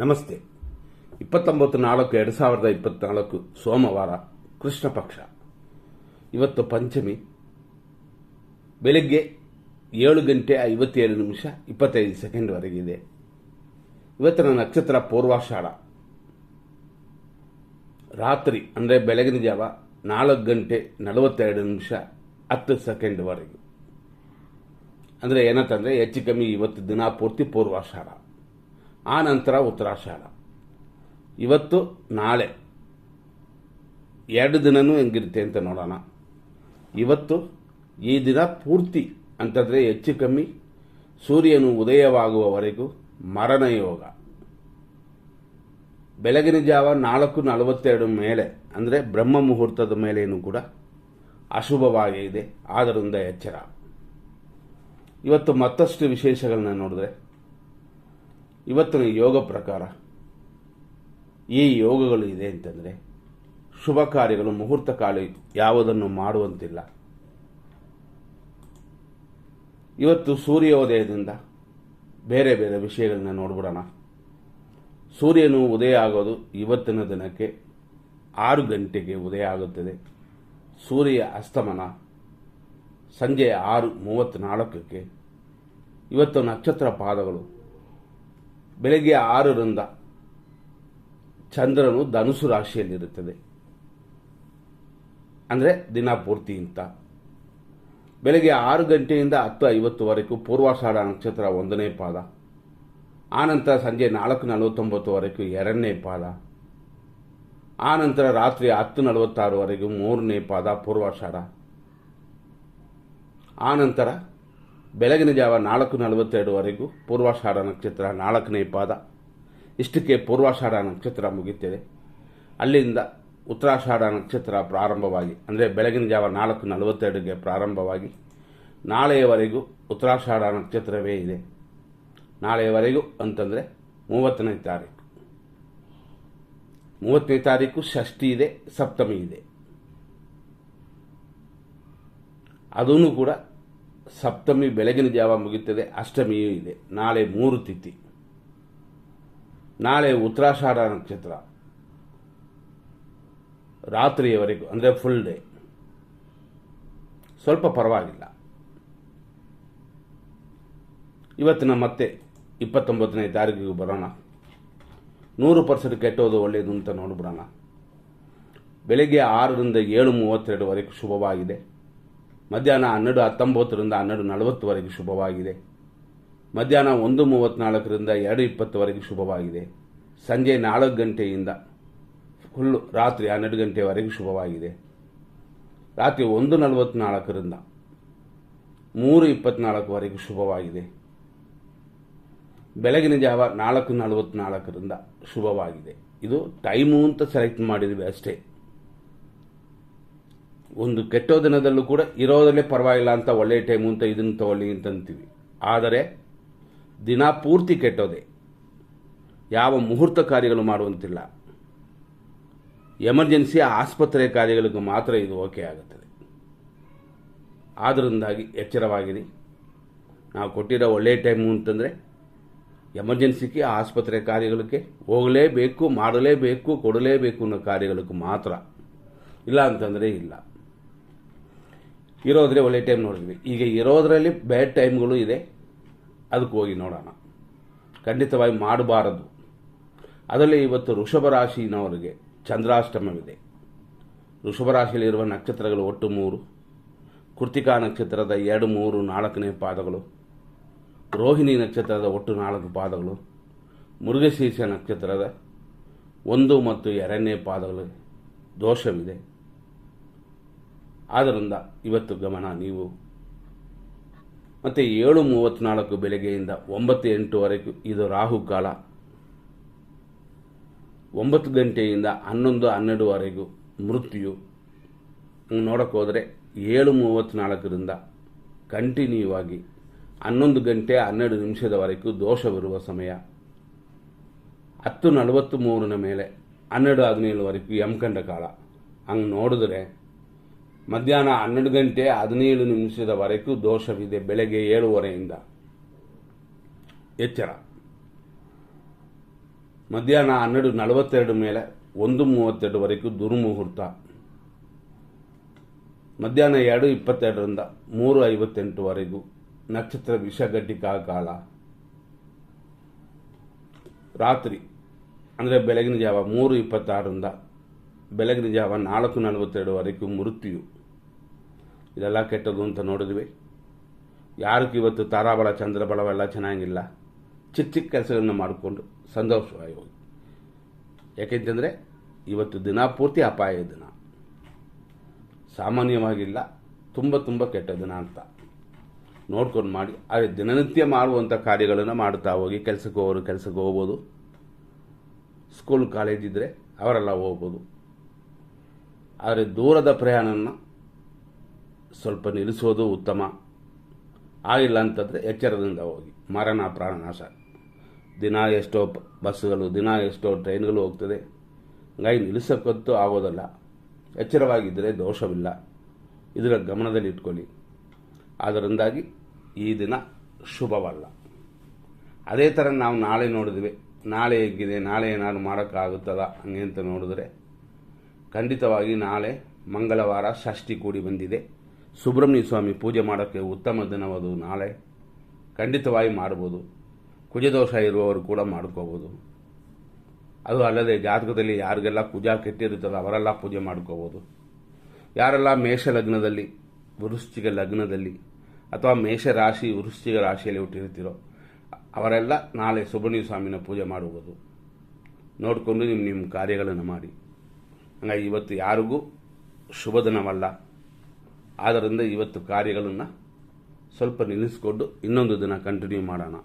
ನಮಸ್ತೆ. ಇಪ್ಪತ್ತೊಂಬತ್ತು ನಾಲ್ಕು, ಎರಡು ಸಾವಿರದ ಇಪ್ಪತ್ನಾಲ್ಕು ಸೋಮವಾರ ಕೃಷ್ಣ ಪಕ್ಷ. ಇವತ್ತು ಪಂಚಮಿ. ಬೆಳಿಗ್ಗೆ ಏಳು ಗಂಟೆ ಐವತ್ತೇಳು ನಿಮಿಷ ಇಪ್ಪತ್ತೈದು ಸೆಕೆಂಡ್ವರೆಗಿದೆ ಇವತ್ತಿನ ನಕ್ಷತ್ರ ಪೂರ್ವಾಷಾಢ. ರಾತ್ರಿ, ಅಂದರೆ ಬೆಳಗಿನ ಜಾವ ನಾಲ್ಕು ಗಂಟೆ ನಲವತ್ತೆರಡು ನಿಮಿಷ ಹತ್ತು ಸೆಕೆಂಡ್ವರೆಗೆ ಅಂದರೆ ಏನಂತಂದರೆ ಹೆಚ್ಚು ಕಮ್ಮಿ ಇವತ್ತು ದಿನ ಪೂರ್ತಿ ಪೂರ್ವಾಷಾಢ. ಆ ನಂತರ ಉತ್ತರಾಷಾಢ. ಇವತ್ತು ನಾಳೆ. ಎರಡು ದಿನನೂ ಹೆಂಗಿರುತ್ತೆ ಅಂತ ನೋಡೋಣ. ಇವತ್ತು ಈ ದಿನ ಪೂರ್ತಿ ಅಂತಂದರೆ ಹೆಚ್ಚು ಕಮ್ಮಿ ಸೂರ್ಯನು ಉದಯವಾಗುವವರೆಗೂ ಮರಣ ಯೋಗ. ಬೆಳಗಿನ ಜಾವ ನಾಲ್ಕು ನಲವತ್ತೆರಡು ಮೇಲೆ, ಅಂದರೆ ಬ್ರಹ್ಮ ಮುಹೂರ್ತದ ಮೇಲೇನೂ ಕೂಡ ಅಶುಭವಾಗಿದೆ ಆದ್ದರಿಂದ ಎಚ್ಚರ. ಇವತ್ತು ಮತ್ತಷ್ಟು ವಿಶೇಷಗಳನ್ನ ನೋಡಿದ್ರೆ ಇವತ್ತಿನ ಯೋಗ ಪ್ರಕಾರ ಈ ಯೋಗಗಳು ಇದೆ ಅಂತಂದರೆ ಶುಭ ಕಾರ್ಯಗಳು, ಮುಹೂರ್ತ ಕಾಲ ಯಾವುದನ್ನು ಮಾಡುವಂತಿಲ್ಲ. ಇವತ್ತು ಸೂರ್ಯೋದಯದಿಂದ ಬೇರೆ ಬೇರೆ ವಿಷಯಗಳನ್ನ ನೋಡ್ಬಿಡೋಣ. ಸೂರ್ಯನು ಉದಯ ಆಗೋದು ಇವತ್ತಿನ ದಿನಕ್ಕೆ ಆರು ಗಂಟೆಗೆ ಉದಯ ಆಗುತ್ತದೆ. ಸೂರ್ಯ ಅಸ್ತಮನ ಸಂಜೆ ಆರು ಮೂವತ್ತ್ನಾಲ್ಕಕ್ಕೆ. ಇವತ್ತು ನಕ್ಷತ್ರ ಪಾದಗಳು ಬೆಳಗ್ಗೆ ಆರರಿಂದ ಚಂದ್ರನು ಧನುಸು ರಾಶಿಯಲ್ಲಿರುತ್ತದೆ. ಅಂದರೆ ದಿನ ಪೂರ್ತಿ ಅಂತ ಬೆಳಗ್ಗೆ ಆರು ಗಂಟೆಯಿಂದ ಹತ್ತು ಐವತ್ತುವರೆಗೂ ಪೂರ್ವಾಷಾಢ ನಕ್ಷತ್ರ ಒಂದನೇ ಪಾದ. ಆನಂತರ ಸಂಜೆ ನಾಲ್ಕು ನಲವತ್ತೊಂಬತ್ತುವರೆಗೂ ಎರಡನೇ ಪಾದ. ಆನಂತರ ರಾತ್ರಿ ಹತ್ತು ನಲವತ್ತಾರುವರೆಗೂ ಮೂರನೇ ಪಾದ ಪೂರ್ವಾಷಾಢ. ಆನಂತರ ಬೆಳಗಿನ ಜಾವ ನಾಲ್ಕು ನಲವತ್ತೆರಡುವರೆಗೂ ಪೂರ್ವಾಷಾಢ ನಕ್ಷತ್ರ ನಾಲ್ಕನೇ ಪಾದ. ಇಷ್ಟಕ್ಕೆ ಪೂರ್ವಾಷಾಢ ನಕ್ಷತ್ರ ಮುಗಿಯುತ್ತದೆ. ಅಲ್ಲಿಂದ ಉತ್ತರಾಷಾಢ ನಕ್ಷತ್ರ ಪ್ರಾರಂಭವಾಗಿ, ಅಂದರೆ ಬೆಳಗಿನ ಜಾವ ನಾಲ್ಕು ನಲವತ್ತೆರಡುಗೆ ಪ್ರಾರಂಭವಾಗಿ, ನಾಳೆಯವರೆಗೂ ಉತ್ತರಾಷಾಢ ನಕ್ಷತ್ರವೇ ಇದೆ. ನಾಳೆಯವರೆಗೂ ಅಂತಂದರೆ ಮೂವತ್ತನೇ ತಾರೀಕು. ಮೂವತ್ತನೇ ತಾರೀಕು ಷಷ್ಠಿ ಇದೆ, ಸಪ್ತಮಿ ಇದೆ. ಅದೂ ಕೂಡ ಸಪ್ತಮಿ ಬೆಳಗಿನ ಜಾವ ಮುಗಿಯುತ್ತದೆ ಅಷ್ಟಮಿಯೂ ಇದೆ. ನಾಳೆ ಮೂರು ತಿಥಿ. ನಾಳೆ ಉತ್ತರಾಷಾಢ ನಕ್ಷತ್ರ. ರಾತ್ರಿಯವರೆಗೂ, ಅಂದರೆ ಫುಲ್ ಡೇ ಸ್ವಲ್ಪ ಪರವಾಗಿಲ್ಲ. ಇವತ್ತಿನ ಮತ್ತೆ ಇಪ್ಪತ್ತೊಂಬತ್ತನೇ ತಾರೀಕಿಗೆ ಬರೋಣ. ನೂರು ಪರ್ಸೆಂಟ್ ಕೆಟ್ಟೋದು ಒಳ್ಳೆಯದು ಅಂತ ನೋಡ್ಬಿಡೋಣ. ಬೆಳಗ್ಗೆ ಆರರಿಂದ ಏಳು ಮೂವತ್ತೆರಡುವರೆಗೂ ಶುಭವಾಗಿದೆ. ಮಧ್ಯಾಹ್ನ ಹನ್ನೆರಡು ಹತ್ತೊಂಬತ್ತರಿಂದ ಹನ್ನೆರಡು ನಲವತ್ತುವರೆಗೆ ಶುಭವಾಗಿದೆ. ಮಧ್ಯಾಹ್ನ ಒಂದು ಮೂವತ್ತ್ನಾಲ್ಕರಿಂದ ಎರಡು ಇಪ್ಪತ್ತುವರೆಗೆ ಶುಭವಾಗಿದೆ. ಸಂಜೆ ನಾಲ್ಕು ಗಂಟೆಯಿಂದ ಫುಲ್ಲು ರಾತ್ರಿ ಹನ್ನೆರಡು ಗಂಟೆವರೆಗೆ ಶುಭವಾಗಿದೆ. ರಾತ್ರಿ ಒಂದು ನಲವತ್ತ್ನಾಲ್ಕರಿಂದ ಮೂರು ಇಪ್ಪತ್ನಾಲ್ಕುವರೆಗೆ ಶುಭವಾಗಿದೆ. ಬೆಳಗಿನ ಜಾವ ನಾಲ್ಕು ನಲವತ್ತ್ನಾಲ್ಕರಿಂದ ಶುಭವಾಗಿದೆ. ಇದು ಟೈಮು ಅಂತ ಸೆಲೆಕ್ಟ್ ಮಾಡಿದ್ವಿ ಅಷ್ಟೇ. ಒಂದು ಕೆಟ್ಟೋ ದಿನದಲ್ಲೂ ಕೂಡ ಇರೋದಲ್ಲೇ ಪರವಾಗಿಲ್ಲ ಅಂತ ಒಳ್ಳೆಯ ಟೈಮು ಅಂತ ಇದನ್ನು ತಗೊಳ್ಳಿ ಅಂತ ಅಂತೀವಿ. ಆದರೆ ದಿನ ಪೂರ್ತಿ ಕೆಟ್ಟೋದೆ. ಯಾವ ಮುಹೂರ್ತ ಕಾರ್ಯಗಳು ಮಾಡುವಂತಿಲ್ಲ. ಎಮರ್ಜೆನ್ಸಿ ಆಸ್ಪತ್ರೆ ಕಾರ್ಯಗಳಿಗೆ ಮಾತ್ರ ಇದು ಓಕೆ ಆಗುತ್ತದೆ. ಆದ್ದರಿಂದಾಗಿ ಎಚ್ಚರವಾಗಿರಿ. ನಾವು ಕೊಟ್ಟಿರೋ ಒಳ್ಳೆಯ ಟೈಮು ಅಂತಂದರೆ ಎಮರ್ಜೆನ್ಸಿಗೆ ಆಸ್ಪತ್ರೆ ಕಾರ್ಯಗಳಿಗೆ ಹೋಗಲೇಬೇಕು, ಮಾಡಲೇಬೇಕು, ಕೊಡಲೇಬೇಕು ಅನ್ನೋ ಕಾರ್ಯಗಳಿಗೆ ಮಾತ್ರ. ಇಲ್ಲ ಅಂತಂದರೆ ಇಲ್ಲ. ಇರೋದ್ರೆ ಒಳ್ಳೆ ಟೈಮ್ ನೋಡಿದ್ವಿ. ಈಗ ಇರೋದರಲ್ಲಿ ಬ್ಯಾಡ್ ಟೈಮ್ಗಳು ಇದೆ. ಅದಕ್ಕೆ ಹೋಗಿ ನೋಡೋಣ. ಖಂಡಿತವಾಗಿ ಮಾಡಬಾರದು. ಅದರಲ್ಲಿ ಇವತ್ತು ಋಷಭ ರಾಶಿನವರಿಗೆ ಚಂದ್ರಾಷ್ಟಮವಿದೆ. ಋಷಭ ರಾಶಿಯಲ್ಲಿರುವ ನಕ್ಷತ್ರಗಳು ಒಟ್ಟು ಮೂರು. ಕೃತಿಕಾ ನಕ್ಷತ್ರದ ಎರಡು, ಮೂರು, ನಾಲ್ಕನೇ ಪಾದಗಳು. ರೋಹಿಣಿ ನಕ್ಷತ್ರದ ಒಟ್ಟು ನಾಲ್ಕು ಪಾದಗಳು. ಮೃಗಶೀರ್ಷ ನಕ್ಷತ್ರದ ಒಂದು ಮತ್ತು ಎರಡನೇ ಪಾದಗಳು. ದೋಷವಿದೆ. ಆದ್ದರಿಂದ ಇವತ್ತು ಗಮನ ನೀವು. ಮತ್ತು ಏಳು ಮೂವತ್ತ್ನಾಲ್ಕು ಬೆಳಗ್ಗೆಯಿಂದ ಒಂಬತ್ತು ಎಂಟುವರೆಗೂ ಇದು ರಾಹುಕಾಲ ಒಂಬತ್ತು ಗಂಟೆಯಿಂದ ಹನ್ನೊಂದು ಹನ್ನೆರಡುವರೆಗೂ ಮೃತ್ಯು. ನೋಡೋಕ್ಕೆ ಹೋದರೆ ಏಳು ಮೂವತ್ತ್ನಾಲ್ಕರಿಂದ ಕಂಟಿನ್ಯೂ ಆಗಿ ಹನ್ನೊಂದು ಗಂಟೆ ಹನ್ನೆರಡು ನಿಮಿಷದವರೆಗೂ ದೋಷವಿರುವ ಸಮಯ. ಹತ್ತು ನಲವತ್ತು ಮೂರನ ಮೇಲೆ ಹನ್ನೆರಡು ಹದಿನೇಳುವರೆಗೂ ಯಮಕಂಡ ಕಾಲ. ಹಂಗೆ ನೋಡಿದ್ರೆ ಮಧ್ಯಾಹ್ನ ಹನ್ನೆರಡು ಗಂಟೆ ಹದಿನೇಳು ನಿಮಿಷದವರೆಗೂ ದೋಷವಿದೆ ಬೆಳಗ್ಗೆ ಏಳುವರೆಯಿಂದ. ಎಚ್ಚರ. ಮಧ್ಯಾಹ್ನ ಹನ್ನೆರಡು ನಲವತ್ತೆರಡು ಮೇಲೆ ಒಂದು ಮೂವತ್ತೆರಡುವರೆಗೂ ದುರ್ಮುಹೂರ್ತ. ಮಧ್ಯಾಹ್ನ ಎರಡು ಇಪ್ಪತ್ತೆರಡರಿಂದ ಮೂರು ಐವತ್ತೆಂಟುವರೆಗೂ ನಕ್ಷತ್ರ ವಿಷಘಟಿಕಾ ಕಾಲ. ರಾತ್ರಿ, ಅಂದರೆ ಬೆಳಗಿನ ಜಾವ ಮೂರು ಇಪ್ಪತ್ತಾರರಿಂದ ಬೆಳಗಿನ ಜಾವ ನಾಲ್ಕು ನಲವತ್ತೆರಡುವರೆಗೂ ಮೃತ್ಯು. ಇದೆಲ್ಲ ಕೆಟ್ಟದ್ದು ಅಂತ ನೋಡಿದ್ವಿ. ಯಾರಿಗೂ ಇವತ್ತು ತಾರಾಬಳ ಚಂದ್ರಬಳವೆಲ್ಲ ಚೆನ್ನಾಗಿಲ್ಲ. ಚಿಕ್ಕ ಚಿಕ್ಕ ಕೆಲಸಗಳನ್ನು ಮಾಡಿಕೊಂಡು ಸಂತೋಷವಾಗಿ ಹೋಗಿ. ಯಾಕೆಂತಂದರೆ ಇವತ್ತು ದಿನ ಪೂರ್ತಿ ಅಪಾಯ ದಿನ. ಸಾಮಾನ್ಯವಾಗಿಲ್ಲ, ತುಂಬ ತುಂಬ ಕೆಟ್ಟ ದಿನ ಅಂತ. ನೋಡ್ಕೊಂಡು ಮಾಡಿ, ಆದರೆ ದಿನನಿತ್ಯ ಮಾಡುವಂಥ ಕಾರ್ಯಗಳನ್ನು ಮಾಡ್ತಾ ಹೋಗಿ, ಕೆಲಸಕ್ಕೆ ಹೋಗೋರು ಕೆಲಸಕ್ಕೆ ಹೋಗ್ಬೋದು. ಸ್ಕೂಲ್ ಕಾಲೇಜ್ ಇದ್ದರೆ ಅವರೆಲ್ಲ ಹೋಗ್ಬೋದು. ಆದರೆ ದೂರದ ಪ್ರಯಾಣನ ಸ್ವಲ್ಪ ನಿಲ್ಲಿಸೋದು ಉತ್ತಮ. ಆಗಿಲ್ಲ ಅಂತಂದರೆ ಎಚ್ಚರದಿಂದ ಹೋಗಿ. ಮರಣ ಪ್ರಾಣನಾಶ ದಿನ ಎಷ್ಟೋ ಬಸ್ಸುಗಳು, ದಿನ ಎಷ್ಟೋ ಟ್ರೈನ್ಗಳು ಹೋಗ್ತದೆ. ಹಂಗಾಗಿ ನಿಲ್ಲಿಸೋಕ್ಕಂತೂ ಆಗೋದಲ್ಲ. ಎಚ್ಚರವಾಗಿದ್ದರೆ ದೋಷವಿಲ್ಲ. ಇದರ ಗಮನದಲ್ಲಿ ಇಟ್ಕೊಳ್ಳಿ. ಅದರಿಂದಾಗಿ ಈ ದಿನ ಶುಭವಲ್ಲ. ಅದೇ ಥರ ನಾವು ನಾಳೆ ನೋಡಿದ್ವಿ. ನಾಳೆ ಹೇಗಿದೆ, ನಾಳೆ ಏನಾದ್ರು ಮಾಡೋಕ್ಕಾಗುತ್ತದ? ಹಂಗೆ ಅಂತ ನೋಡಿದ್ರೆ ಖಂಡಿತವಾಗಿ ನಾಳೆ ಮಂಗಳವಾರ ಷಷ್ಠಿ ಕೂಡಿ ಬಂದಿದೆ. ಸುಬ್ರಹ್ಮಣ್ಯ ಸ್ವಾಮಿ ಪೂಜೆ ಮಾಡೋಕ್ಕೆ ಉತ್ತಮ ದಿನವದು ನಾಳೆ. ಖಂಡಿತವಾಗಿ ಮಾಡ್ಬೋದು. ಕುಜದೋಷ ಇರುವವರು ಕೂಡ ಮಾಡ್ಕೋಬೋದು. ಅದು ಅಲ್ಲದೆ ಜಾತಕದಲ್ಲಿ ಯಾರಿಗೆಲ್ಲ ಕುಜ ಕೆಟ್ಟಿರುತ್ತದೋ ಅವರೆಲ್ಲ ಪೂಜೆ ಮಾಡ್ಕೋಬೋದು. ಯಾರೆಲ್ಲ ಮೇಷ ಲಗ್ನದಲ್ಲಿ, ವೃಶ್ಚಿಕ ಲಗ್ನದಲ್ಲಿ ಅಥವಾ ಮೇಷ ರಾಶಿ, ವೃಶ್ಚಿಕ ರಾಶಿಯಲ್ಲಿ ಹುಟ್ಟಿರ್ತೀರೋ ಅವರೆಲ್ಲ ನಾಳೆ ಸುಬ್ರಹ್ಮಣ್ಯ ಸ್ವಾಮಿನ ಪೂಜೆ ಮಾಡುವುದು ನೋಡಿಕೊಂಡು ನಿಮ್ಮ ನಿಮ್ಮ ಕಾರ್ಯಗಳನ್ನು ಮಾಡಿ. ಹಂಗಾಗಿ ಇವತ್ತು ಯಾರಿಗೂ ಶುಭ ದಿನವಲ್ಲ. ಆದ್ದರಿಂದ ಇವತ್ತು ಕಾರ್ಯಗಳನ್ನು ಸ್ವಲ್ಪ ನಿಲ್ಲಿಸಿಕೊಂಡು ಇನ್ನೊಂದು ದಿನ ಕಂಟಿನ್ಯೂ ಮಾಡೋಣ.